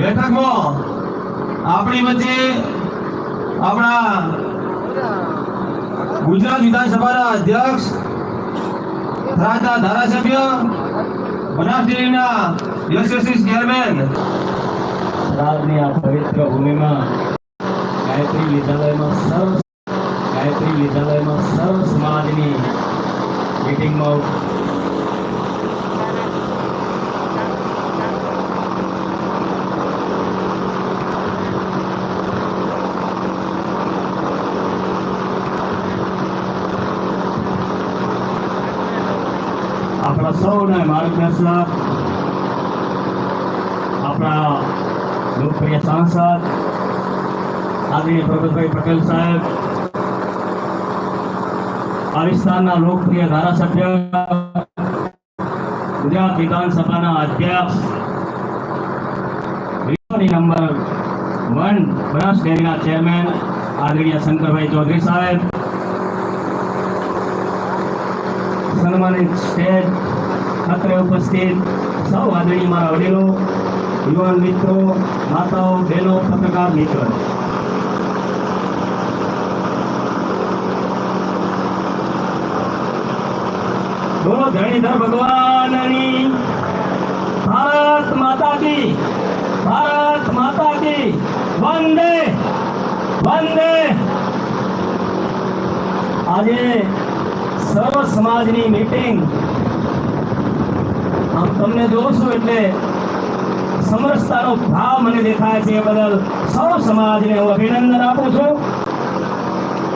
બેઠકમાં આપણી વચ્ચે આપણા ગુજરાત વિધાનસભાના અધ્યક્ષ રાજના ધારાસભ્ય, બનાસ ડેરીના ચેરમેન. રાજની આ પવિત્ર ભૂમિમાં ગાયત્રી વિદ્યાલયમાં સર્વ ગાયત્રી વિદ્યાલયમાં સર્વ સમાજની મિટિંગમાં આપણા સૌને માર્ગદર્શક આપણા લોકપ્રિય સાંસદ આદરણીય પ્રભુભાઈ પટેલ સાહેબ આ વિસ્તારના લોકપ્રિય ધારાસભ્ય ગુજરાત વિધાનસભાના અધ્યક્ષ વિશ્વની નંબર વન બનાસ ડેરીના ચેરમેન આદરણીય શંકરભાઈ ચૌધરી સાહેબ સન્માનિત સ્ટેજ અત્રે ઉપસ્થિત સૌ આદરણીય મારા વડીલો, યુવાન મિત્રો, માતાઓ, બહેનો, પત્રકાર, મિત્રો. બોલો ભગવાનની ભારત માતા કી, ભારત માતા કી, વંદે વંદે. આજે સર્વ સમાજની મીટિંગ તમને જોઉં છું એટલે સમરસતાનો ભાવ મને દેખાય છે એ બદલ સૌ સમાજને હું અભિનંદન આપું છું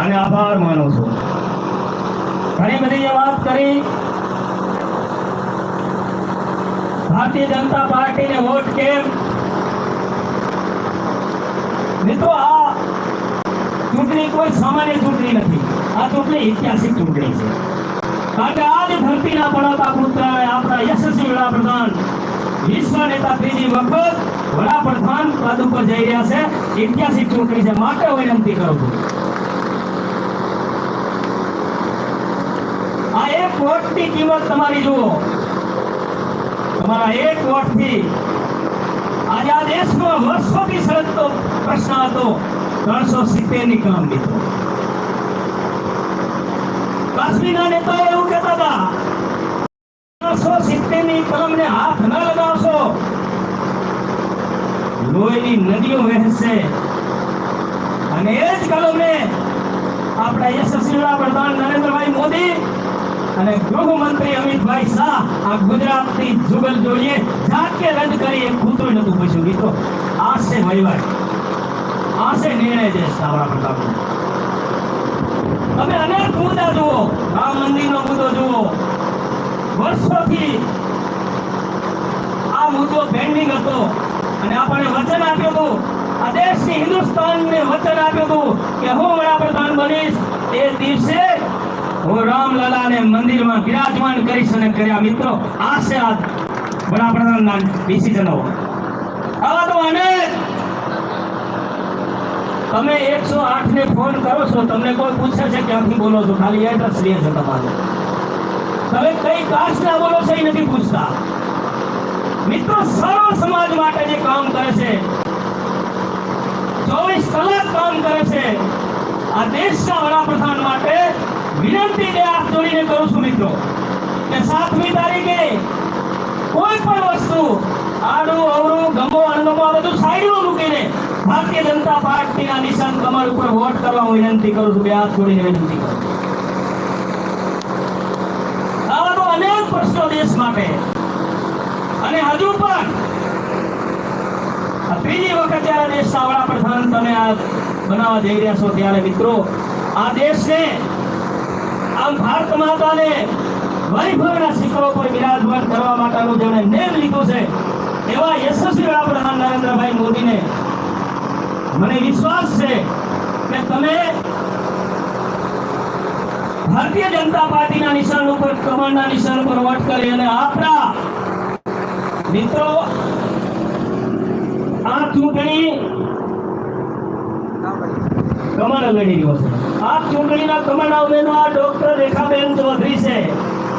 અને આભાર માનું છું. ઘણી બધી વાત કરી. ભારતીય જનતા પાર્ટીને વોટ કેમ? મિત્રો, આ ચૂંટણી કોઈ સામાન્ય ચૂંટણી નથી. આ ચૂંટણી ઐતિહાસિક ચૂંટણી છે. કારણ આજ ધરતીના પડતા પુત્ર આપણા યશસ્વી વડાપ્રધાન. વિશ્વ નેતા ત્રીજી વખત વડાપ્રધાન પદ ઉપર જઈ રહ્યા છે. ઇતિહાસિક ચૂંટણી છે. માટે વિનંતી કરું છું. આ એક વોટની કિંમત તમારી જુઓ. તમારા એક વોટથી આજે આ દેશમાં વર્ષોથી સળગતો પ્રશ્ન હતો. ત્રણસો સિત્તેરની કામ મિત્રો. કાશ્મીરના નેતાઓ એવું કહેતા હતા ઓગણીસો સિત્તેરની કલમને હાથ ન લગાવશો. લોહીની નદીઓ વહેશે અને એ જ કલમે આપણા યશસ્વી વડાપ્રધાન નરેન્દ્રભાઈ મોદી અને ગૃહમંત્રી અમિતભાઈ શાહ આ ગુજરાતની જુગલ જોડીએ જાતે રદ કરી એક કૂતરું નતું પૂછ્યું. ગીતો આ છે વહીવટ આ છે નિર્ણય દેશ આપણા પ્રતાપનો તમે અનેક મુદ્દા જુઓ. આ મંદિરનો મુદ્દો જુઓ. વર્ષોથી આ મુદ્દો પેન્ડિંગ હતો. અને આપણે વચન આપ્યું હતું. આ દેશની હિન્દુસ્તાનને વચન આપ્યું હતું કે હું વડાપ્રધાન બનીશ. એ દિવસે હું રામલલાને મંદિરમાં બિરાજમાન કરીશ અને કર્યા. મિત્રો, આ છે આ વડાપ્રધાનના ડિસિઝનો આવા તો અનેક તમે એકસો આઠ ને ફોન કરો છો, તમને કોઈ પૂછે છે ક્યાંથી બોલો છો? ખાલી એડ્રેસ લે છે તમારું. તમે કઈ કાસ્ટના બોલો છો એ નથી પૂછતા. મિત્રો સર્વ સમાજ માટે જે કામ કરે છે, ચોવીસ કલાક કામ કરે છે, આ દેશના વડાપ્રધાન માટે વિનંતી બે હાથ જોડીને કરું છું મિત્રો, કે સાતમી તારીખે કોઈ પણ વસ્તુ, આડું, અવરું ગમો અણગમો આ બધું સાઈડમાં મૂકીને ભારતીય જનતા પાર્ટીના નિશાન કમર ઉપર વોટ કરવા હું વિનંતી કરું છું, બે હાથ જોડીને વિનંતી આવા તો અનેક પ્રશ્નો દેશ માટે. અને હજુ પણ ત્રીજી વખત જ્યારે સાવડા પ્રધાન તમે આ બનાવવા જઈ રહ્યા છો ત્યારે મિત્રો, આ દેશને આમ ભારત માતાને વૈભવના શિખરો પર બિરાજમાન કરવા માટેનું જેમણે નેમ લીધું છે, એવા યશસ્વી વડાપ્રધાન નરેન્દ્રભાઈ મોદીને મને વિશ્વાસ છે કે તમે ભારતીય જનતા પાર્ટીના નિશાન ઉપર કમળના નિશાન ઉપર વોટ કરી અને આપણા મિત્રો આ ચૂંટણી કમળ લડી રહ્યો છે આ ચૂંટણીના કમળના આ ડોક્ટર રેખાબેન ચૌધરી છે.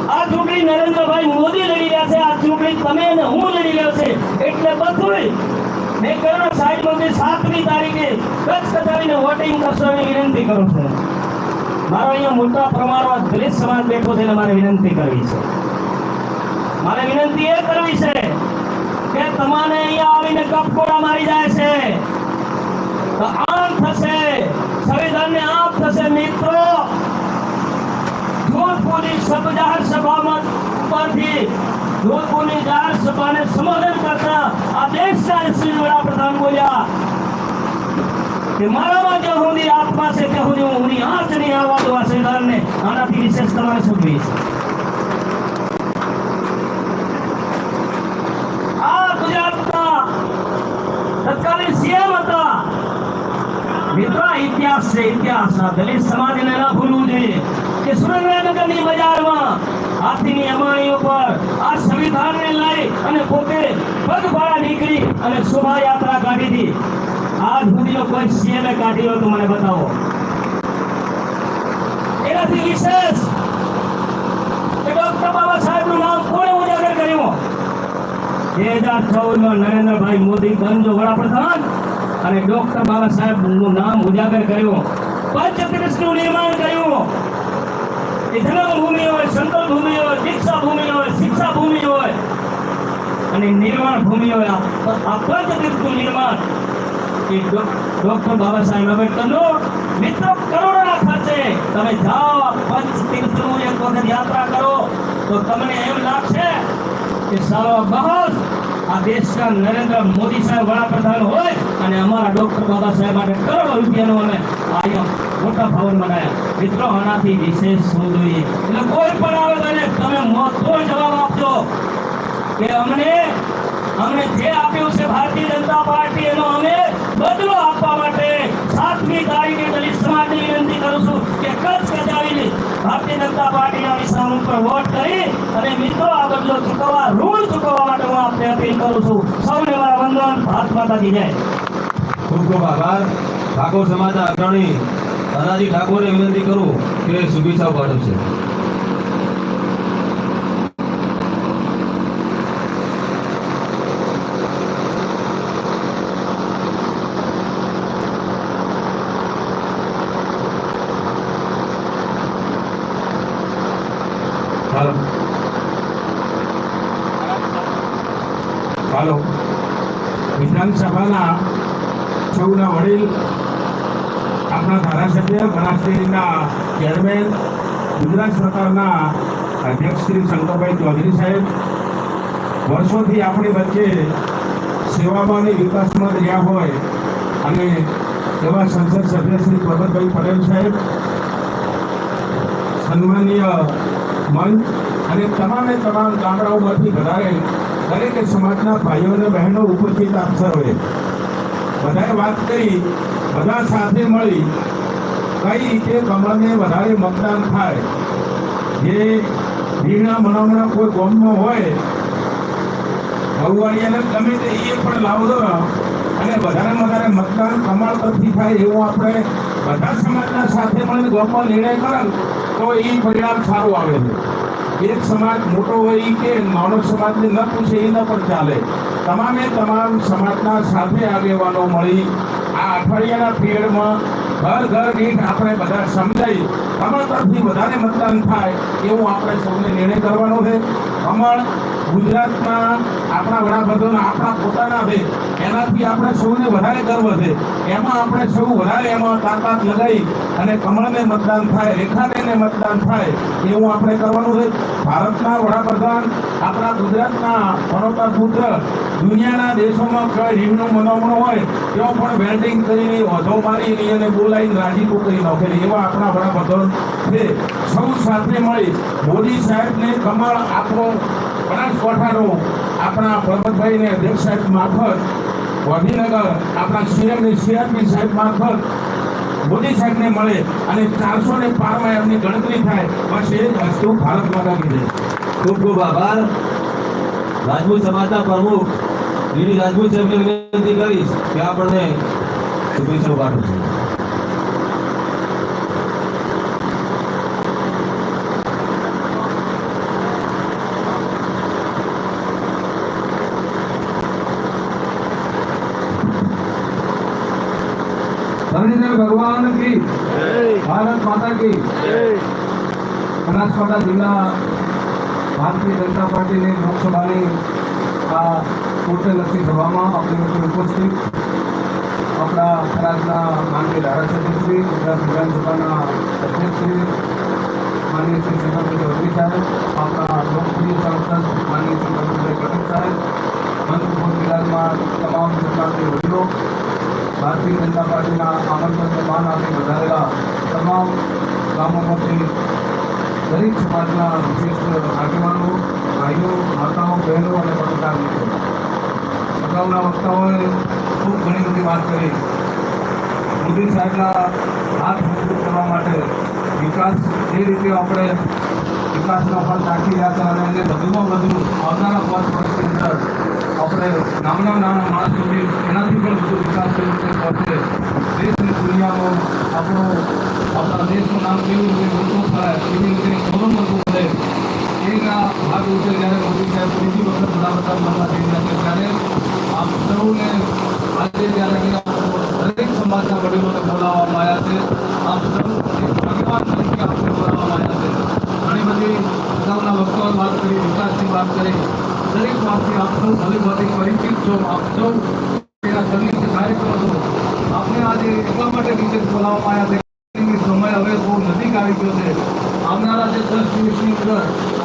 આ ચૂંટણી નરેન્દ્રભાઈ મોદી લડી રહ્યા છે. આ ચૂંટણી તમે અને હું લડી રહ્યો છે. એટલે બધું મેં કહ્યું સાહેબમાંથી સાતમી તારીખે કચ્છ કચાવીને વોટિંગ કરશો એની વિનંતી કરું છું. મારો અહીંયા મોટા પ્રમાણમાં દલિત સમાજ બેઠો છે મારે વિનંતી કરવી છે. મારે વિનંતી એ કરવી છે કે તમારે અહીંયા આવીને કપકોડા મારી જાય છે. તો આમ થશે, સંવિધાનને આમ થશે, મિત્રો. જોધપુરની સભ જાહેર સભામાં ઉપરથી જોધપુરની જાહેર સભાને સંબોધન કરતા આ દેશના શ્રી વડાપ્રધાન બોલ્યા કે મારામાં જ્યાં સુધી આત્મા છે, ત્યાં સુધી હું ની આંચની આવા દઉં. આ સંવિધાનને આનાથી વિશેષ તમારે શું આ ગુજરાતના તત્કાલીન સીએમ હતા. મિત્રો ઇતિહાસ છે, ઇતિહાસ. દલિત સમાજને ના ભૂલવું જોઈએ. કે સુરેન્દ્રનગરની બજારમાં હાથીની અમાણી ઉપર આ સંવિધાનને લઈ અને પોતે પગપાળા નીકળી અને શોભાયાત્રા કાઢી હતી. આ સુધીનો કોઈ સીએમએ કાઢી હોય તો મને બતાવો. એનાથી વિશેષ નામ કોણે ઉજાગર કર્યું? બે હજાર ચૌદમાં નરેન્દ્રભાઈ મોદી વડાપ્રધાન અને ડોક્ટર બાબા સાહેબનું નામ ઉજાગર કર્યું. પંચતીર્થનું નિર્માણ કર્યું. એ જન્મભૂમિ હોય સંકલ્પ ભૂમિ હોય દીક્ષા ભૂમિ હોય શિક્ષા ભૂમિ હોય અને નિર્માણ ભૂમિ હોય આ પંચતીર્થનું નિર્માણ. એ ડોક્ટર બાબા સાહેબ આંબેડકરનો મિત્રો કરોડોના ખર્ચે તમે જાઓ પંચતીર્થનું એક વખત યાત્રા કરો, તો તમને એમ લાગશે કે સારો બહુ આ દેશના નરેન્દ્ર મોદી સાહેબ વડાપ્રધાન હોય અને અમારા ડોક્ટર બાબા સાહેબ માટે કરોડો રૂપિયાનો અમે અહીંયા મોટા ભવન બનાવ્યા મિત્રો, આનાથી વિશેષ શું જોઈએ? એટલે કોઈ પણ આવે તને તમે મહત્વ જવાબ આપજો. કે અમને અમને જે આપ્યું છે ભારતીય જનતા પાર્ટી, એનો અમે બદલો આપવા માટે સાતમી તારીખે દલિત સમાજની વિનંતી કરું છું કે કચ્છ કચાવીને ભારતીય જનતા પાર્ટીના વિસ્તાર ઉપર વોટ કરી અને મિત્રો, આ બદલો ચૂકવવા ઋણ ચૂકવવા માટે હું આપને અપીલ કરું છું. સૌને મારા વંદન. ભારત માતાજી જય. ખૂબ ખૂબ આભાર. ઠાકોર સમાજના અગ્રણી દાદાજી ઠાકોરને વિનંતી કરું કે શુભેચ્છાઓ પાઠવશે હાલો. વિધાનસભાના સૌના વડીલ ધારાસભ્ય બનાસડેરીના ચેરમેન ગુજરાત સરકારના અધ્યક્ષ શ્રી શંકરભાઈ ચૌધરી સાહેબ. વર્ષોથી આપણી વચ્ચે સેવામાં અને વિકાસમાં રહ્યા હોય અને એવા સંસદ સભ્ય શ્રી પ્રબતભાઈ પટેલ સાહેબ, સન્માનીય મંચ અને તમામે તમામ ગામડાઓમાંથી વધારે દરેક સમાજના ભાઈઓ અને બહેનો ઉપસ્થિત અફસરોએ બધાએ વાત કરી, બધા સાથે મળી કઈ રીતે કમળને વધારે મતદાન થાય. જે રીંગણા મનામણા કોઈ ગામમાં હોય ભગવાનિયાને ગમે તે એ પણ લાવજો અને વધારે વધારે મતદાન કમળ તરફથી થાય એવું આપણે બધા સમાજના સાથે મળીને ગામમાં નિર્ણય કરેલ તો એ પરિણામ સારું આવે છે. એક સમાજ મોટો હોય કે માનવ સમાજને ન પૂછે એ ન પણ ચાલે. તમામે તમામ સમાજના સાથે આગેવાનો મળી આ અઠવાડિયાના પીરિયડમાં ઘર ઘર દીઠ આપણે બધા સમજાઈ. કમળ તરફથી વધારે મતદાન થાય એવું આપણે સૌને નિર્ણય કરવાનો છે. કમળ ગુજરાતમાં આપણા વડાપ્રધાન, આપણા પોતાના છે. એનાથી આપણે સૌને વધારે ગર્વ છે. એમાં આપણે સૌ વધારે એમાં તાકાત લગાવી અને કમળને મતદાન થાય, રેખાબેનને મતદાન થાય, એવું આપણે કરવાનું છે. ભારતના વડાપ્રધાન, આપણા ગુજરાતના પનોતા પુત્ર, દુનિયાના દેશોમાં કઈ રીંગણું મનામણું હોય, તેઓ પણ વેલ્ડિંગ કરીને વધો મારીને અને બોલાવીને રાજીપો કરી નાખે એવા આપણા વડાપ્રધાન છે. સૌ સાથે મળી મોદી સાહેબને કમળ આપણો બનાસકાંઠાનો આપણા પરબતભાઈને અધ્યક્ષ સાહેબ મારફત ગાંધીનગર આપણા સીએમની સીઆરપી સાહેબ મારફત મોદી સાહેબને મળે અને ચારસો ને પારમાં એમની ગણતરી થાય. બસ એ જ વસ્તુ ભારત માતા કી ખૂબ ખૂબ આભાર. રાજપૂત સમાજના પ્રમુખ દિલ્હી રાજપૂત સાહેબને વિનંતી કરીશ કે આપણને શુભેચ્છાઓ પાઠવશે ભગવાન કી. ભારત માતા કી. બનાસકાંઠા જિલ્લા ભારતીય જનતા પાર્ટીની લોકસભાની આ પોર્ટલક્ષી સભામાં આપણે ઉપસ્થિત. આપણા થરાદના માનનીય ધારાસભ્યશ્રી ગુજરાત વિધાનસભાના અધ્યક્ષશ્રી માનનીય શ્રી શંકરભાઈ ચૌધરી સાહેબ આપણા લોકપ્રિય સાંસદ માનનીય શ્રી શંકરભાઈ પટેલ સાહેબ મંત્રીપુર વિરાજમાં તમામ સરકારની વડીલો ભારતીય જનતા પાર્ટીના આમંત્રણને માન આપી વધારેલા તમામ ગામોમાંથી દરેક સમાજના વિશિષ્ટ આગેવાનો, ભાઈઓ, માતાઓ, બહેનો અને પત્રકાર મિત્રો અગાઉના વક્તાઓએ ખૂબ ઘણી બધી વાત કરી. મોદી સાહેબના હાથ મજબૂત કરવા માટે વિકાસ જે રીતે આપણે વિકાસનો ફળ રાખી રહ્યા હતા અને એને વધુમાં વધુ આવનારા પાંચ વર્ષની અંદર આપણે નાના નાના માણસ સુધી એનાથી પણ વધુ વિકાસ કેવી રીતે પહોંચે દેશ અને દુનિયામાં આપણો આપણા દેશનું નામ કેવી રીતે મોટું થાય કેવી રીતે ગૌરવ મળતું રહે એના ભાગ રૂપે જ્યારે મોદી સાહેબ ત્રીજી વખત વડાપ્રધાન બનવા જઈ રહ્યા છે ત્યારે આપ સૌને આજે જ્યારે અહીંયા દરેક સમાજના વડીલોને બોલાવવામાં આવ્યા છે આપ સૌ એક આગેવાન તરીકે આપણે બોલાવવામાં આવ્યા છે ઘણી બધી અગાઉના વક્તાઓએ વાત કરી વિકાસની વાત કરી દરેક વાતથી આપ સૌ ભાતી પરિચિત છો, આપ સૌ એના સર્વિસ કાર્યક્રમો છો. આપણે આજે એટલા માટે વિશેષ બોલાવવામાં આવ્યા છે સમય હવે બહુ નજીક આવી ગયો છે. આવનારા જે દસ દિવસની અંદર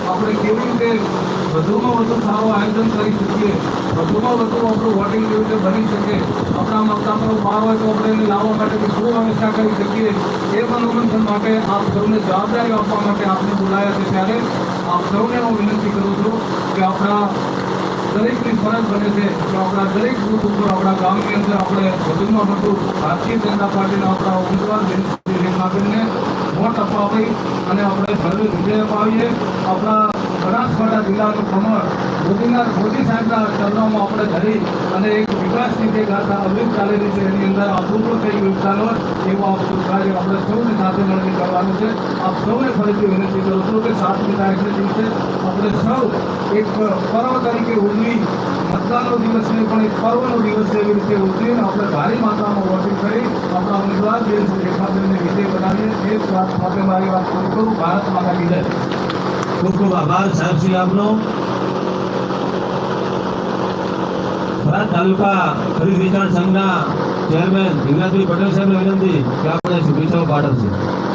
આપણે કેવી રીતે વધુમાં વધુ સારું આયોજન કરી શકીએ, વધુમાં વધુ આપણું વોટિંગ કેવી રીતે બની શકે, આપણા મતદારો બહાર હોય તો આપણે એને લાવવા માટે શું વ્યવસ્થા કરી શકીએ, એ મનોરંજન માટે આપ સૌને જવાબદારી આપવા માટે આપને બોલાયા છે ત્યારે આપ સૌને હું વિનંતી કરું છું કે આપણા દરેકની ફરજ બને છે કે આપણા દરેક બુથ ઉપર આપણા ગામની અંદર આપણે વધુમાં વધુ ભારતીય જનતા પાર્ટીના આપણા ઉમેદવાર રેખાબેનને વોટ અપાવી અને આપણે ભવ્ય વિજય અપાવીએ. આપણા બનાસકાંઠા જિલ્લાનું ભ્રમણ મોદીના મોદી સાહેબના ચરણોમાં આપણે ધરી અને એક વિકાસની જે ગાથા અવિરત ચાલેલી છે એની અંદર આપણું કંઈ યોગદાન હોય એવું આપણું કાર્ય આપણે સૌને સાથે મળીને કરવાનું છે આપ સૌને ફરીથી વિનંતી કરું છું કે સાતમી તારીખને દિવસે આપણે સૌ એક પર્વ તરીકે ઉજવી મતદાનનો દિવસ નહીં પણ એક પર્વનો દિવસ છે એવી રીતે ઉજવીને આપણે ભારી માત્રામાં વોટિંગ કરી આપણા ઉમેદવાર બેન શ્રી રેખાબેનને વિજય બનાવીએ એ જ વાત માટે મારી વાત પૂરી કરું ભારત માતા કી જય ખૂબ ખૂબ આભાર સાહેબશ્રી આપનો તાલુકા ખરીદ વેચાણ સંઘના ચેરમેન ભીમરાજભાઈ પટેલ સાહેબને વિનંતી કે આપણે શુભેચ્છાઓ પાઠવશે